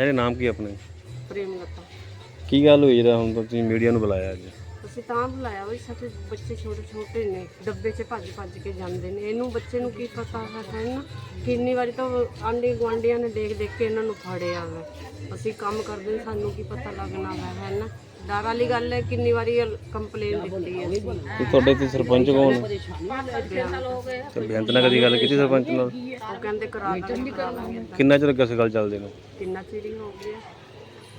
ਹੈ ਨਾਮ ਕੀ ਆਪਣੇ? ਪ੍ਰੇਮ ਲਤਾ। ਕੀ ਗੱਲ ਹੋਈ ਜਿਹੜਾ ਹੁਣ ਤੁਸੀਂ ਮੀਡੀਆ ਨੂੰ ਬੁਲਾਇਆ ਅੱਜ? ਅਸੀਂ ਤਾਂ ਬੁਲਾਇਆ ਵੀ ਸਾਡੇ ਬੱਚੇ ਛੋਟੇ ਛੋਟੇ ਨੇ ਡੱਬੇ 'ਚ ਭੱਜ ਭੱਜ ਕੇ ਜਾਂਦੇ ਨੇ। ਇਹਨੂੰ ਬੱਚੇ ਨੂੰ ਕੀ ਪਤਾ ਹੈ ਨਾ ਕਿੰਨੀ ਵਾਰੀ ਤਾਂ ਆਂਢੀ ਗੁਆਂਢੀਆਂ ਨੇ ਦੇਖ ਦੇਖ ਕੇ ਇਹਨਾਂ ਨੂੰ ਫੜਿਆ ਵਾ। ਅਸੀਂ ਕੰਮ ਕਰਦੇ ਸਾਨੂੰ ਕੀ ਪਤਾ ਲੱਗਣਾ ਹੈ ਨਾ? ਡਰ ਵਾਲੀ ਗੱਲ ਹੈ ਕਿੰਨੀ ਵਾਰੀ ਕੰਪਲੇਨ ਦਿੱਤੀ ਹੈ। ਤੇ ਤੁਹਾਡੇ ਤੇ ਸਰਪੰਚ ਕੌਣ? ਹੈ? ਤੇ ਬੇਅੰਤ ਨਾਲ ਕਦੀ ਗੱਲ ਕੀਤੀ ਸਰਪੰਚ ਨਾਲ? ਉਹ ਕਹਿੰਦੇ ਕਰਾ ਦਾਂਗੇ ਕਰਾ ਦਾਂਗੇ। ਕਿੰਨਾ ਚਿਰ ਕਿਸ ਗੱਲ ਚੱਲਦੇ ਨੂੰ? ਕਿੰਨਾ ਚਿਰ ਹੀ ਹੋ ਗਿਆ।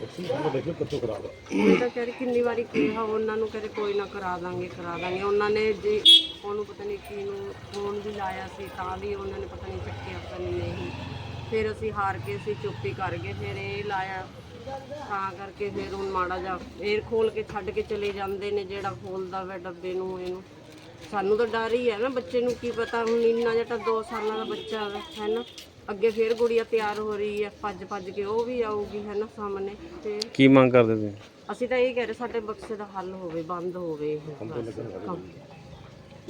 ਇਹ ਤਾਂ ਕਹਿ ਰਹੀ ਕਿੰਨੀ ਵਾਰੀ ਕਿਹਾ ਉਹਨਾਂ ਨੂੰ ਕਹਿੰਦੇ ਕੋਈ ਨਾ ਕਰਾ ਦਾਂਗੇ ਕਰਾ ਦਾਂਗੇ। ਉਹਨਾਂ ਨੇ ਜੀ ਉਹਨੂੰ ਪਤਾ ਨਹੀਂ ਕੀ ਨੂੰ ਫੋਨ ਵੀ ਲਾਇਆ ਸੀ ਤਾਂ ਵੀ ਉਹਨਾਂ ਨੇ ਪਤਾ ਨਹੀਂ ਚੱਕਿਆ ਪਤਾ ਨਹੀਂ ਨਹੀਂ। ਫਿਰ ਅਸੀਂ ਹਾਰ ਕੇ ਅਸੀਂ ਚੁੱਪੀ ਕਰ ਗਏ ਫਿਰ ਇਹ ਲਾਇਆ। ਤਾਂ ਕਰਕੇ ਫਿਰ ਹੁਣ ਮਾੜਾ ਜਾ ਫੇਰ ਖੋਲ ਕੇ ਛੱਡ ਕੇ ਚਲੇ ਜਾਂਦੇ ਨੇ ਜਿਹੜਾ ਖੋਲਦਾ ਵਾ ਡੱਬੇ ਨੂੰ ਇਹਨੂੰ। ਸਾਨੂੰ ਤਾਂ ਡਰ ਹੀ ਹੈ ਨਾ ਬੱਚੇ ਨੂੰ ਕੀ ਪਤਾ ਹੁਣ ਇੰਨਾ ਜਿਹਾ ਤਾਂ 2 ਸਾਲਾਂ ਦਾ ਬੱਚਾ ਹੈ ਹੈ ਨਾ? ਅੱਗੇ ਫੇਰ ਗੁੜੀਆ ਤਿਆਰ ਹੋ ਰਹੀ ਹੈ ਭੱਜ ਭੱਜ ਕੇ ਉਹ ਵੀ ਆਊਗੀ ਹੈ ਨਾ ਸਾਹਮਣੇ। ਤੇ ਕੀ ਮੰਗ ਕਰਦੇ ਤੁਸੀਂ? ਅਸੀਂ ਤਾਂ ਇਹ ਕਹਿ ਰਹੇ ਸਾਡੇ ਬਕਸੇ ਦਾ ਹੱਲ ਹੋਵੇ ਬੰਦ ਹੋਵੇ ਇਹ ਬਸ। ਕੰਮ।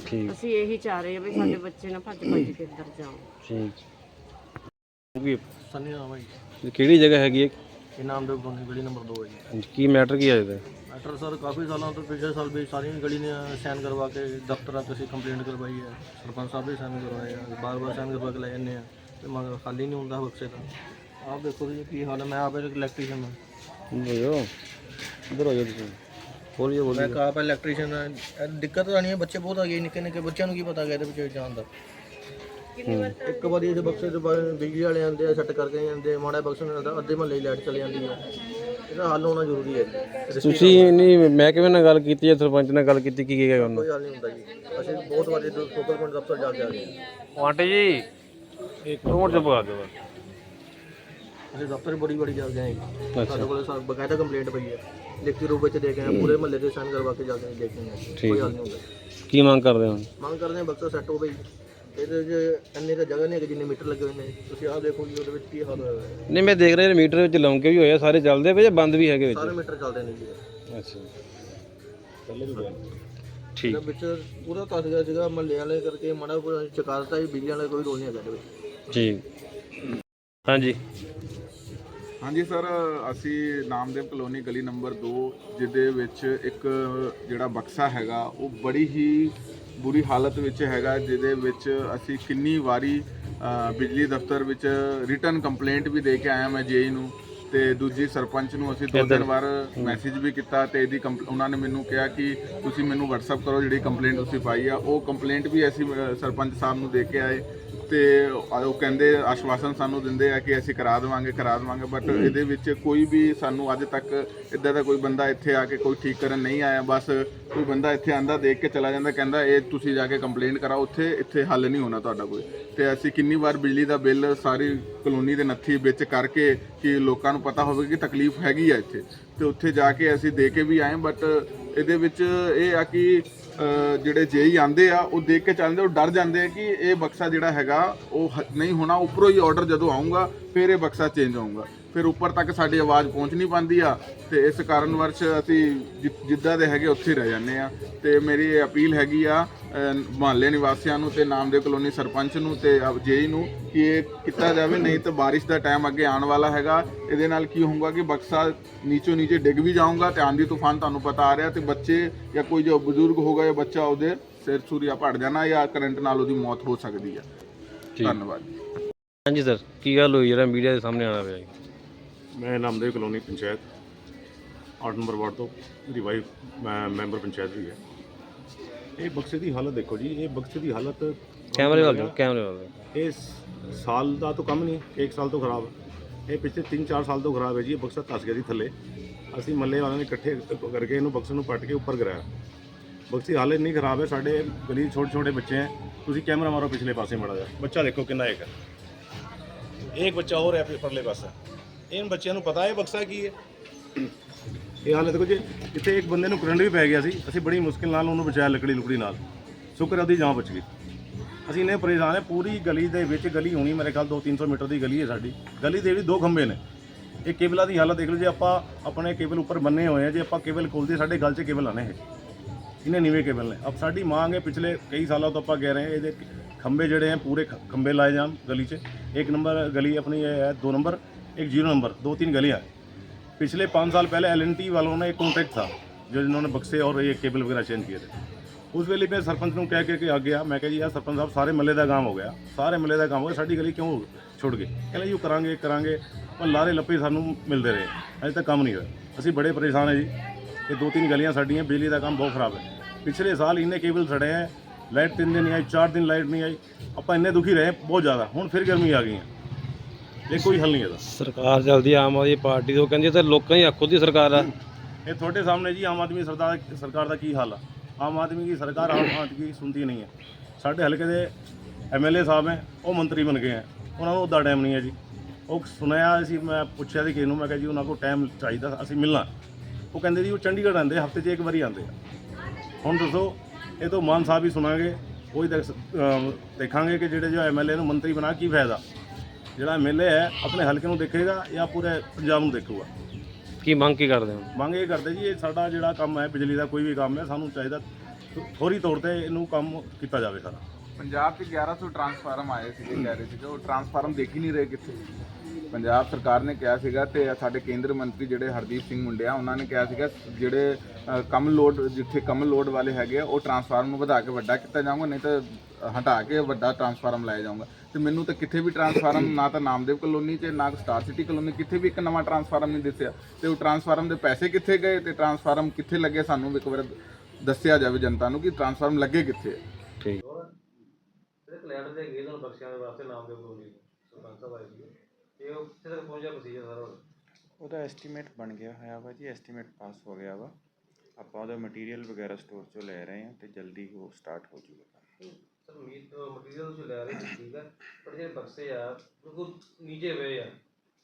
ਠੀਕ। ਅਸੀਂ ਇਹੀ ਚਾਹ ਰਹੇ ਹਾਂ ਵੀ ਸਾਡੇ ਬੱਚੇ ਨਾ ਭੱਜ ਭੱਜ ਕੇ ਇੱਧਰ ਜਾਣ। ਠੀਕ। ਕੀ ਸੰਨੀ ਨਾਮ ਹੈ ਜੀ। ਕਿਹੜੀ ਜਗ੍ਹਾ ਹੈਗੀ ਹੈ? ਇਹ ਨਾਮਦੇਵ ਕਲੋਨੀ ਗਲੀ ਨੰਬਰ 2 ਹੈ ਜੀ। ਹਾਂਜੀ, ਕੀ ਮੈਟਰ ਕੀ ਹੈ ਇਹਦਾ? ਮੈਟਰ ਸਰ ਕਾਫੀ ਸਾਲਾਂ ਤੋਂ ਪਿਛਲੇ ਸਾਲ ਵੀ ਸਾਰੀਆਂ ਗਲੀ ਨੇ ਸਾਈਨ ਕਰਵਾ ਕੇ ਦਫ਼ਤਰਾਂ 'ਚ ਅਸੀਂ ਕੰਪਲੇਂਟ ਕਰਵਾਈ ਹੈ। ਸਰਪੰਚ ਸਾਹਿਬ ਵੀ ਸਾਈਨ ਕਰਵਾਏ ਆ ਬਾਰ-ਬਾਰ ਸਾਈਨ ਕਰਵਾ ਕੇ ਲੈ ਜਾਂਦੇ ਆ। ਤੇ ਮਗਰ ਖਾਲੀ ਨਹੀਂ ਹੁੰਦਾ ਬਕਸੇ ਦਾ। ਆਪ ਦੇਖੋ ਜੀ ਕੀ ਹਾਲ ਹੈ ਮੈਂ ਆਪੇ ਇਲੈਕਟ੍ਰੀਸ਼ੀਅਨ ਹਾਂ। ਹੋਇਓ ਇੱਧਰ ਹੋ ਜਾਓ ਤੁਸੀਂ ਬੋਲਿਓ ਮੈਂ ਬੋਲਿਓ ਆਪ ਇਲੈਕਟ੍ਰੀਸ਼ੀਅਨ ਹਾਂ। ਦਿੱਕਤ ਤਾਂ ਨਹੀਂ ਹੈ ਬੱਚੇ ਬਹੁਤ ਆ ਗਏ ਨਿੱਕੇ ਨਿੱਕੇ ਬੱਚਿਆਂ ਨੂੰ ਕੀ ਪਤਾ ਕਿ ਇਹਦੇ ਵਿੱਚ ਜਾਣ ਦਾ। ਇੱਕ ਵਾਰੀ ਇਹ ਬਕਸੇ ਤੋਂ ਬਾਅਦ ਬਿਜਲੀ ਵਾਲੇ ਆਉਂਦੇ ਆ ਸੈੱਟ ਕਰਕੇ ਜਾਂਦੇ ਆ, ਮਾੜਾ ਬਕਸੇ ਨਾਲ ਅੱਧੇ ਮਹੱਲੇ ਦੀ ਲਾਈਟ ਚਲੀ ਜਾਂਦੀ ਹੈ ਇਹਦਾ ਹੱਲ ਹੋਣਾ ਜ਼ਰੂਰੀ ਹੈ। ਤੁਸੀਂ ਨਹੀਂ ਮੈਂ ਕਿਵੇਂ ਨਾਲ ਗੱਲ ਕੀਤੀ ਹੈ ਸਰਪੰਚ ਨਾਲ ਗੱਲ ਕੀਤੀ ਕੀ ਕਹੇਗਾ ਉਹਨੂੰ? ਕੋਈ ਹੱਲ ਨਹੀਂ ਹੁੰਦਾ ਜੀ। ਅਸੀਂ ਬਹੁਤ ਵਾਰੀ ਫੋਕਲ ਪੁਆਇੰਟ ਦਫ਼ਤਰ ਜਾ ਕੇ ਆ ਗਏ ਹਾਂ। ਆਂਟੀ ਜੀ ਇੱਕ ਮਿੰਟ ਚੁੱਪ ਕਰ ਦਿਓ ਅਸੀਂ ਦਫ਼ਤਰ ਬੜੀ ਬੜੀ ਜਾ ਕੇ ਆਏ। ਅੱਛਾ। ਸਾਡੇ ਕੋਲ ਸਾ ਬਕਾਇਦਾ ਕੰਪਲੇਂਟ ਪਈ ਹੈ। ਲਿਖਤੀ ਰੂਪ ਵਿੱਚ ਦੇ ਕੇ ਆਏ ਪੂਰੇ ਮਹੱਲੇ ਦੇ ਸਾਈਨ ਕਰਵਾ ਕੇ ਜਾ ਕੇ ਦੇਖ ਕੇ ਆਏ ਠੀਕ ਕੋਈ ਹੈ। ਹੱਲ ਨਹੀਂ ਹੁੰਦਾ। ਕੀ ਮੰਗ ਕਰਦੇ ਹੋ? ਮੰਗ ਕਰਦੇ ਹਾਂ ਬਕਸਾ ਸੈੱਟ ਹੋਵੇ ਜੀ। ਇਹਦੇ 'ਚ ਇੰਨੀ ਤਾਂ ਜਗ੍ਹਾ ਨਹੀਂ ਹੈ ਕਿ ਜਿੰਨੇ ਮੀਟਰ ਲੱਗੇ ਹੋਏ ਨੇ। ਤੁਸੀਂ ਆਹ ਦੇਖੋ ਜੀ ਉਹਦੇ ਵਿੱਚ ਕੀ ਹਾਲ ਹੋਇਆ ਹੋਇਆ। ਹੈ ਨਹੀਂ ਮੈਂ ਦੇਖ ਰਿਹਾ ਮੀਟਰ ਵਿੱਚ ਲੌਂਕੇ ਵੀ ਹੋਏ ਆ ਸਾਰੇ ਚੱਲਦੇ ਪਏ ਜਾਂ ਬੰਦ ਵੀ ਹੈਗੇ ਵਿੱਚ? ਸਾਰੇ ਮੀਟਰ ਚੱਲਦੇ ਨੇ ਜੀ। ਅੱਛਾ। ਠੀਕ ਇਹਦੇ ਵਿੱਚ ਪੂਰਾ ਕੱਸ ਗਿਆ ਸੀਗਾ ਮਹੱਲੇ ਵਾਲੇ ਕਰਕੇ ਮਾੜਾ ਪੂਰਾ ਚਕਾ ਦਿੱਤਾ ਜੀ ਬਿਜਲੀ ਵਾਲਾ ਕੋਈ ਰੋਲ ਨਹੀਂ ਹੈਗਾ ਇਹਦੇ ਵਿੱਚ। ਠੀਕ ਹਾਂਜੀ। ਹਾਂਜੀ ਸਰ ਅਸੀਂ ਨਾਮਦੇਵ ਕਲੋਨੀ ਗਲੀ ਨੰਬਰ 2 ਜਿਹਦੇ ਵਿੱਚ ਇੱਕ ਜਿਹੜਾ ਬਕਸਾ ਹੈਗਾ ਉਹ ਬੜੀ ਹੀ ਬੁਰੀ ਹਾਲਤ ਵਿੱਚ ਹੈਗਾ ਜਿਹਦੇ ਵਿੱਚ ਅਸੀਂ ਕਿੰਨੀ ਵਾਰੀ ਬਿਜਲੀ ਦਫ਼ਤਰ ਵਿੱਚ ਰਿਟਰਨ ਕੰਪਲੇਂਟ ਵੀ ਦੇ ਕੇ ਆਇਆ ਮੈਂ ਜੇਈ ਨੂੰ ਤੇ ਦੂਜੀ ਸਰਪੰਚ ਨੂੰ ਅਸੀਂ ਦੋ ਤਿੰਨ ਵਾਰ ਮੈਸੇਜ ਵੀ ਕੀਤਾ ਤੇ ਇਹਦੀ ਉਹਨਾਂ ਨੇ ਮੈਨੂੰ ਕਿਹਾ ਕਿ ਤੁਸੀਂ ਮੈਨੂੰ WhatsApp ਕਰੋ ਜਿਹੜੀ ਕੰਪਲੇਂਟ ਤੁਸੀਂ ਪਾਈ ਆ ਉਹ ਕੰਪਲੇਂਟ ਵੀ ਅਸੀਂ ਸਰਪੰਚ ਸਾਹਿਬ ਨੂੰ ਦੇ ਕੇ ਆਏ। ਤੇ ਉਹ ਕਹਿੰਦੇ ਆਸ਼ਵਾਸਨ ਸਾਨੂੰ ਦਿੰਦੇ ਆ ਕਿ ਅਸੀਂ ਕਰਾ ਦੇਵਾਂਗੇ ਕਰਾ ਦੇਵਾਂਗੇ ਬਟ ਇਹਦੇ ਵਿੱਚ ਕੋਈ ਵੀ ਸਾਨੂੰ ਅੱਜ ਤੱਕ ਇਦਾਂ ਦਾ ਕੋਈ ਬੰਦਾ ਇੱਥੇ ਆ ਕੇ ਕੋਈ ਠੀਕ ਕਰਨ ਨਹੀਂ ਆਇਆ ਬਸ ਕੋਈ ਬੰਦਾ ਇੱਥੇ ਆਂਦਾ ਦੇਖ ਕੇ ਚਲਾ ਜਾਂਦਾ ਕਹਿੰਦਾ ਇਹ ਤੁਸੀਂ ਜਾ ਕੇ ਕੰਪਲੇਂਟ ਕਰਾਓ ਉੱਥੇ ਇੱਥੇ ਹੱਲ ਨਹੀਂ ਹੋਣਾ ਤੁਹਾਡਾ ਕੋਈ। ਤੇ ਅਸੀਂ ਕਿੰਨੀ ਵਾਰ ਬਿਜਲੀ ਦਾ ਬਿੱਲ ਸਾਰੀ ਕਲੋਨੀ ਦੇ ਨੱਥੀ ਵਿੱਚ ਕਰਕੇ ਕਿ ਲੋਕਾਂ ਨੂੰ ਪਤਾ ਹੋਵੇ ਕਿ ਤਕਲੀਫ ਹੈਗੀ ਆ ਇੱਥੇ। ਤੇ ਉੱਥੇ ਜਾ ਕੇ ਅਸੀਂ ਦੇ ਕੇ ਵੀ ਆਏ ਬਟ ਇਹਦੇ ਵਿੱਚ ਇਹ ਆ ਕਿ ਜਿਹੜੇ ਜੇਈ ਆਂਦੇ ਆ, ਉਹ ਦੇਖ ਕੇ ਚੱਲਦੇ ਉਹ ਡਰ ਜਾਂਦੇ ਆ ਕਿ ਇਹ ਬਕਸਾ ਜਿਹੜਾ ਹੈਗਾ, ਉਹ ਹ- ਨਹੀਂ ਹੋਣਾ, ਉੱਪਰੋਂ ਹੀ ਆਰਡਰ ਜਦੋਂ ਆਊਗਾ, ਫਿਰ ਇਹ ਬਕਸਾ ਚੇਂਜ ਹੋਊਗਾ। ਫਿਰ ਉੱਪਰ ਤੱਕ ਸਾਡੀ ਆਵਾਜ਼ ਪਹੁੰਚ ਨਹੀਂ ਪਾਉਂਦੀ ਆ, ਤੇ ਇਸ ਕਾਰਨ ਵਰਸ਼ ਅਸੀਂ ਜਿ- ਜਿੱਦਾਂ ਦੇ ਹੈਗੇ ਉੱਥੇ ਹੀ ਰਹਿ ਜਾਂਦੇ ਆ। ਤੇ ਮੇਰੀ ਇਹ ਅਪੀਲ ਹੈਗੀ ਆ ਮਹੱਲੇ ਨਿਵਾਸੀਆਂ ਨੂੰ ਤੇ ਨਾਮਦੇਵ ਕਲੋਨੀ ਸਰਪੰਚ ਨੂੰ ਤੇ ਜੇਈ ਨੂੰ ਕਿ ਇਹ ਕੀਤਾ ਜਾਵੇ, ਨਹੀਂ ਤਾਂ ਬਾਰਿਸ਼ ਦਾ ਟਾਈਮ ਅੱਗੇ ਆਉਣ ਵਾਲਾ ਹੈਗਾ। ਇਹਦੇ ਨਾਲ ਕੀ ਹੋਊਗਾ ਕਿ ਬਕਸਾ ਨੀਚੋਂ ਨੀਚੇ ਡਿੱਗ ਵੀ ਜਾਊਗਾ, ਤੇ ਆਂधी ਤੂਫਾਨ ਤੁਹਾਨੂੰ ਪਤਾ ਆ ਰਿਹਾ, ਤੇ ਬੱਚੇ ਜਾਂ ਕੋਈ ਜੋ ਬਜ਼ੁਰਗ ਹੋਗਾ ਜਾਂ ਬੱਚਾ ਉਹਦੇ ਸਿਰ ਸੂਰੀਆ ਪੜ ਜਾਣਾ ਜਾਂ ਕਰੰਟ ਨਾਲ ਉਹਦੀ ਮੌਤ ਹੋ ਸਕਦੀ ਆ। ਧੰਨਵਾਦ ਜੀ। ਹਾਂਜੀ ਸਰ ਕੀ ਗੱਲ ਹੋਈ ਜਿਹੜਾ ਮੀਡੀਆ ਦੇ ਸਾਹਮਣੇ ਆਣਾ ਪਿਆ ਜੀ? ਮੈਂ Namdev colony panchayat 8 number ward ਤੋਂ ਮੇਰੀ ਵਾਈਫ ਮੈਂ ਮੈਂਬਰ ਪੰਚਾਇਤ ਵੀ ਹੈ। ਇਹ ਬਕਸੇ ਦੀ ਹਾਲਤ ਦੇਖੋ ਜੀ ਇਹ ਬਕਸੇ ਦੀ ਹਾਲਤ ਕੈਮਰੇ ਵੱਲ ਜਾਓ ਕੈਮਰੇ ਵੱਲ ਜਾਓ। ਇਸ ਸਾਲ ਦਾ ਤਾਂ ਕੰਮ ਨਹੀਂ ਇੱਕ ਸਾਲ ਤੋਂ ਖਰਾਬ। ਹੈ ਇਹ ਪਿਛਲੇ 3-4 ਸਾਲ ਤੋਂ ਖਰਾਬ ਹੈ ਜੀ ਇਹ ਬਕਸਾ ਧਸ ਗਿਆ ਜੀ ਥੱਲੇ। ਅਸੀਂ ਮੱਲੇ ਵਾਲਿਆਂ ਨੇ ਇਕੱਠੇ ਕਰਕੇ ਇਹਨੂੰ ਬਕਸੇ ਨੂੰ ਪੱਟ ਕੇ ਉੱਪਰ ਕਰਾਇਆ ਬਕਸੇ ਹਾਲਤ ਨਹੀਂ ਖਰਾਬ ਹੈ ਸਾਡੇ ਗਲੀ ਛੋਟੇ ਛੋਟੇ ਬੱਚੇ ਹੈ। ਤੁਸੀਂ ਕੈਮਰਾ ਮਾਰੋ ਪਿਛਲੇ ਪਾਸੇ ਮੜਾ ਜਾ ਬੱਚਾ ਦੇਖੋ ਕਿੰਨਾ ਇੱਕ ਹੈ। ਇੱਕ ਬੱਚਾ ਹੋਰ ਹੈ ਪਰਲੇ ਪਾਸੇ। ਇਹਨਾਂ ਬੱਚਿਆਂ ਨੂੰ ਪਤਾ ਹੈ ਬਕਸਾ ਕੀ ਹੈ? ਇਹ ਹਾਲਤ ਦੇਖੋ ਜੀ ਇੱਥੇ ਇੱਕ ਬੰਦੇ ਨੂੰ ਕਰੰਟ ਵੀ ਪੈ ਗਿਆ ਸੀ। ਅਸੀਂ ਬੜੀ ਮੁਸ਼ਕਿਲ ਨਾਲ ਉਹਨੂੰ ਬਚਾਇਆ ਲੱਕੜੀ ਲੁਕੜੀ ਨਾਲ। ਸ਼ੁਕਰ ਉਹਦੀ ਜਾਨ ਬਚ ਗਈ। ਅਸੀਂ ਇੰਨੇ ਪਰੇਸ਼ਾਨ ਹੈ ਪੂਰੀ ਗਲੀ ਦੇ ਵਿੱਚ ਗਲੀ ਹੋਣੀ ਮੇਰੇ ਖਿਆਲ 2-300 ਮੀਟਰ ਦੀ ਗਲੀ ਹੈ ਸਾਡੀ। ਗਲੀ ਦੇ ਵੀ ਦੋ ਖੰਭੇ ਨੇ। ਇਹ ਕੇਬਲਾਂ ਦੀ ਹਾਲਤ ਦੇਖ ਲਓ ਜੇ ਆਪਾਂ ਆਪਣੇ ਕੇਬਲ ਉੱਪਰ ਬੰਨੇ ਹੋਏ ਆ ਜੇ ਆਪਾਂ ਕੇਬਲ ਖੋਲਦੇ ਸਾਡੇ ਗਲ 'ਚ ਕੇਬਲ ਆਣੇ ਹੈ ਇਹਨੇ ਨੀਵੇਂ ਕੇਬਲ ਨੇ ਅਬ ਸਾਡੀ ਮੰਗ ਹੈ ਪਿਛਲੇ ਕਈ ਸਾਲਾਂ ਤੋਂ ਆਪਾਂ ਕਹਿ ਰਹੇ ਹਾਂ ਇਹਦੇ ਖੰਭੇ ਜਿਹੜੇ ਹੈ ਪੂਰੇ ਖ- ਖੰਭੇ ਲਾਏ ਜਾਣ ਗਲੀ 'ਚ ਇੱਕ ਨੰਬਰ ਗਲੀ ਆਪਣੀ ਇਹ ਹੈ ਦੋ ਨੰਬਰ एक जीरो नंबर दो तीन गलियाँ पिछले पाँच साल पहले एल वालों ने एक कॉन्ट्रैक्ट था जो जिन्होंने बक्से और ये केबल वगैरह चेंज किए थे ਉਸ ਵੇਲੇ ਮੈਂ ਸਰਪੰਚ ਨੂੰ ਕਹਿ ਕੇ ਕਿ ਆ ਗਿਆ ਮੈਂ ਕਿਹਾ ਜੀ ਯਾਰ ਸਰਪੰਚ ਸਾਹਿਬ ਸਾਰੇ ਮੱਲੇ ਦਾ ਕੰਮ ਹੋ ਗਿਆ ਸਾਰੇ ਮੱਲੇ ਦਾ ਕੰਮ ਹੋ ਗਿਆ ਸਾਡੀ ਗਲੀ ਕਿਉਂ ਛੁੱਟ ਗਈ ਕਹਿੰਦੇ ਜੀ ਉਹ ਕਰਾਂਗੇ ਕਰਾਂਗੇ ਪਰ ਲਾਰੇ ਲੱਪੇ ਸਾਨੂੰ ਮਿਲਦੇ ਰਹੇ ਅਜੇ ਤੱਕ ਕੰਮ ਨਹੀਂ ਹੋਇਆ ਅਸੀਂ ਬੜੇ ਪਰੇਸ਼ਾਨ ਹੈ ਜੀ ਇਹ ਦੋ ਤਿੰਨ ਗਲੀਆਂ ਸਾਡੀਆਂ ਬਿਜਲੀ ਦਾ ਕੰਮ ਬਹੁਤ ਖਰਾਬ ਹੈ। ਪਿਛਲੇ ਸਾਲ ਇੰਨੇ ਕੇਬਲ ਸੜੇ ਹੈ ਲਾਈਟ ਤਿੰਨ ਦਿਨ ਨਹੀਂ ਆਈ ਚਾਰ ਦਿਨ ਲਾਈਟ ਨਹੀਂ ਆਈ। ਆਪਾਂ ਇੰਨੇ ਦੁਖੀ ਰਹੇ ਬਹੁਤ ਜ਼ਿਆਦਾ। ਹੁਣ ਫਿਰ ਗਰਮੀ ਆ ਗਈ ਹੈ। ਇਹ ਕੋਈ ਹੱਲ ਨਹੀਂ ਇਹਦਾ। ਸਰਕਾਰ ਜਲਦੀ ਆਮ ਆਦਮੀ ਪਾਰਟੀ ਤੋਂ ਕਹਿੰਦੀ ਤਾਂ ਲੋਕਾਂ ਹੀ ਖੁਦ ਦੀ ਸਰਕਾਰ ਆ। ਇਹ ਤੁਹਾਡੇ ਸਾਹਮਣੇ ਜੀ ਆਮ ਆਦਮੀ ਸਰਕਾਰ ਸਰਕਾਰ ਦਾ ਕੀ ਹਾਲ ਆ? ਆਮ ਆਦਮੀ ਦੀ ਸਰਕਾਰ ਆਮ ਆਦਮੀ ਦੀ ਸੁਣਦੀ ਨਹੀਂ ਹੈ। ਸਾਡੇ ਹਲਕੇ ਦੇ ਐਮਐਲਏ ਸਾਹਿਬ ਹੈ ਉਹ ਮੰਤਰੀ ਬਣ ਗਏ ਹੈ। ਉਹਨਾਂ ਨੂੰ ਉਹਦਾ ਟਾਈਮ ਨਹੀਂ ਹੈ ਜੀ। ਉਹ ਸੁਣਿਆ ਸੀ ਮੈਂ ਪੁੱਛਿਆ ਸੀ ਕਿ ਨੂੰ ਮੈਂ ਕਿਹਾ ਜੀ ਉਹਨਾਂ ਕੋਲ ਟਾਈਮ ਚਾਹੀਦਾ ਅਸੀਂ ਮਿਲਣਾ। ਉਹ ਕਹਿੰਦੇ ਜੀ ਉਹ ਚੰਡੀਗੜ੍ਹ ਆਉਂਦੇ ਹਫ਼ਤੇ 'ਚ ਇੱਕ ਵਾਰੀ ਆਉਂਦੇ ਆ। ਹੁਣ ਦੱਸੋ ਇਹ ਤੋਂ ਮਾਨ ਸਾਹਿਬ ਹੀ ਸੁਣਾਂਗੇ ਉਹੀ ਦੇਖ ਸ- ਅਮ ਦੇਖਾਂਗੇ ਕਿ ਜਿਹੜੇ ਜੋ ਐਮਐਲਏ ਨੂੰ ਮੰਤਰੀ ਬਣਾ ਕੀ ਫਾਇਦਾ। ਜਿਹੜਾ ਐਮਐਲਏ ਹੈ ਆਪਣੇ ਹਲਕੇ ਨੂੰ ਦੇਖੇਗਾ ਜਾਂ ਪੂਰੇ ਪੰਜਾਬ ਨੂੰ ਦੇਖੂਗਾ। ਕੀ ਮੰਗ ਕੀ ਕਰਦੇ ਹੋ? ਮੰਗ ਇਹ ਕਰਦੇ ਜੀ ਇਹ ਸਾਡਾ ਜਿਹੜਾ ਕੰਮ ਹੈ ਬਿਜਲੀ ਦਾ ਕੋਈ ਵੀ ਕੰਮ ਹੈ ਸਾਨੂੰ ਚਾਹੀਦਾ ਥੋੜੀ ਤੌਰ ਤੇ ਇਹਨੂੰ ਕੰਮ ਕੀਤਾ ਜਾਵੇ ਸਾਰਾ। ਪੰਜਾਬ 'ਚ 1100 ਟਰਾਂਸਫਾਰਮ ਆਏ ਸੀਗੇ ਕਹਿ ਰਹੇ ਸੀਗੇ। ਉਹ ਟਰਾਂਸਫਾਰਮ ਦੇਖ ਹੀ ਨਹੀਂ ਰਹੇ ਕਿੱਥੇ। ਪੰਜਾਬ ਸਰਕਾਰ ਨੇ ਕਿਹਾ ਸੀਗਾ ਤੇ ਸਾਡੇ ਕੇਂਦਰ ਮੰਤਰੀ ਜਿਹੜੇ ਹਰਦੀਪ ਸਿੰਘ ਮੁੰਡਿਆ ਉਹਨਾਂ ਨੇ ਕਿਹਾ ਸੀਗਾ ਜਿਹੜੇ ਕਮ ਲੋਡ ਜਿੱਥੇ ਕਮ ਲੋਡ ਵਾਲੇ ਹੈਗੇ ਆ ਉਹ ਟਰਾਂਸਫਾਰਮ ਨੂੰ ਵਧਾ ਕੇ ਵੱਡਾ ਕੀਤਾ ਜਾਊਗਾ ਨਹੀਂ ਤਾਂ ਹਟਾ ਕੇ ਵੱਡਾ ਟਰਾਂਸਫਾਰਮ ਲਾਇਆ ਜਾਊਗਾ। ਤੇ ਮੈਨੂੰ ਤਾਂ ਕਿੱਥੇ ਵੀ ਟਰਾਂਸਫਾਰਮ ਨਾ ਤਾਂ ਨਾਮਦੇਵ ਕਲੋਨੀ 'ਚ ਨਾ ਸਟਾਰ ਸਿਟੀ ਕਲੋਨੀ ਕਿੱਥੇ ਵੀ ਇੱਕ ਨਵਾਂ ਟਰਾਂਸਫਾਰਮ ਨਹੀਂ ਦਿਸਿਆ। ਤੇ ਉਹ ਟਰਾਂਸਫਾਰਮ ਦੇ ਪੈਸੇ ਕਿੱਥੇ ਗਏ ਤੇ ਟਰਾਂਸਫਾਰਮ ਕਿੱਥੇ ਲੱਗੇ ਸਾਨੂੰ ਵੀ ਇੱਕ ਵਾਰ ਦੱਸਿਆ ਜਾਵੇ ਜਨਤਾ ਨੂੰ ਕਿ ਟਰਾਂਸਫਾਰਮ ਲੱਗੇ ਕਿੱਥੇ ਠੀਕ। ਸਿਰਫ ਲੈਂਡ ਦੇ ਗਏ ਤੁਹਾਨੂੰ ਬਖਸ਼ਿਆਂ ਦੇ ਵਾਸਤੇ ਨਾਮ ਦੇ ਬੋਲੀ ਸਰਪੰਚ ਸਾਹਿਬ ਆਏ ਸੀ ਇਹ ਉਹ ਕਿੱਥੇ ਤੱਕ ਪਹੁੰਚਿਆ ਪ੍ਰੋਸੀਜਰ ਸਾਰਾ ਹੁਣ? ਉਹਦਾ ਐਸਟੀਮੇਟ ਬਣ ਗਿਆ ਹੋਇਆ ਵਾ ਜੀ ਐਸਟੀਮੇਟ ਪਾਸ ਹੋ ਗਿਆ ਵਾ। ਆਪਾਂ ਉਹਦਾ ਮਟੀਰੀਅਲ ਵਗੈਰਾ ਸਟੋਰ ਚੋਂ ਲੈ ਰਹੇ ਹਾਂ ਤੇ ਜਲਦੀ ਉਹ ਸਟਾਰਟ ਹੋ ਜਾਊਗਾ। ਸਰ ਮੀਟ ਮਟੀਰੀਅਲ ਤੁਸੀਂ ਲੈ ਰਹੇ ਠੀਕ ਹੈ ਪਰ ਜਿਹੜੇ ਬਕਸੇ ਆ ਬਿਲਕੁਲ ਨੀਚੇ ਪਏ ਆ।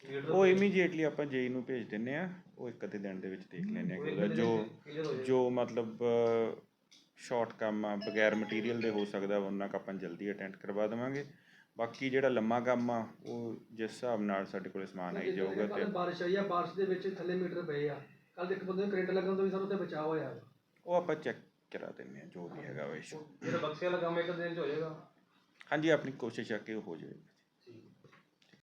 ਮੀਟਰ ਉਹ ਇਮੀਡੀਏਟਲੀ ਆਪਾਂ ਜੇਈ ਨੂੰ ਭੇਜ ਦਿੰਨੇ ਆ ਉਹ ਇੱਕ ਅੱਧੇ ਦਿਨ ਦੇ ਵਿੱਚ ਦੇਖ ਲੈਂਦੇ ਆ ਕਿ ਉਹਦਾ ਜੋ ਹੋ ਜੋ ਮਤਲਬ ਸ਼ਾਰਟ ਕੰਮ ਆ ਬਗੈਰ ਮਟੀਰੀਅਲ ਦੇ ਹੋ ਸਕਦਾ ਉਹਨਾਂ ਕ ਆਪਾਂ ਜਲਦੀ ਅਟੈਂਡ ਕਰਵਾ ਦੇਵਾਂਗੇ। ਬਾਕੀ ਜਿਹੜਾ ਲੰਮਾ ਕੰਮ ਆ ਉਹ ਜਿਸ ਹਿਸਾਬ ਨਾਲ ਸਾਡੇ ਕੋਲ ਸਮਾਨ ਆਈ ਜਾਊਗਾ ਤੇ ਬਾਰਿਸ਼ ਆਈ ਆ ਬਾਰਿਸ਼ ਦੇ ਵਿੱਚ ਥੱਲੇ ਮੀਟਰ ਪਏ ਆ। ਕੱਲ ਇੱਕ ਬੰਦੇ ਨੂੰ ਕਰੰਟ ਲੱਗਣ ਤੋਂ ਵੀ ਸਾਨੂੰ ਤੇ ਬਚਾਅ ਹੋਇਆ। ਉਹ ਆਪਾਂ ਚੈੱਕ ਕਰਾ ਦਿੰਨੇ ਆ ਜੋ ਵੀ ਹੈਗਾ ਉਹ ਇਸ਼ੂ ਜਿਹੜਾ ਬਕਸੇ ਵਾਲਾ ਕੰਮ ਇੱਕ ਦਿਨ ਚ ਹੋ ਜਾਏਗਾ। ਹਾਂਜੀ ਆਪਣੀ ਕੋਸ਼ਿਸ਼ ਆ ਕਿ ਉਹ ਹੋ ਜਾਵੇ।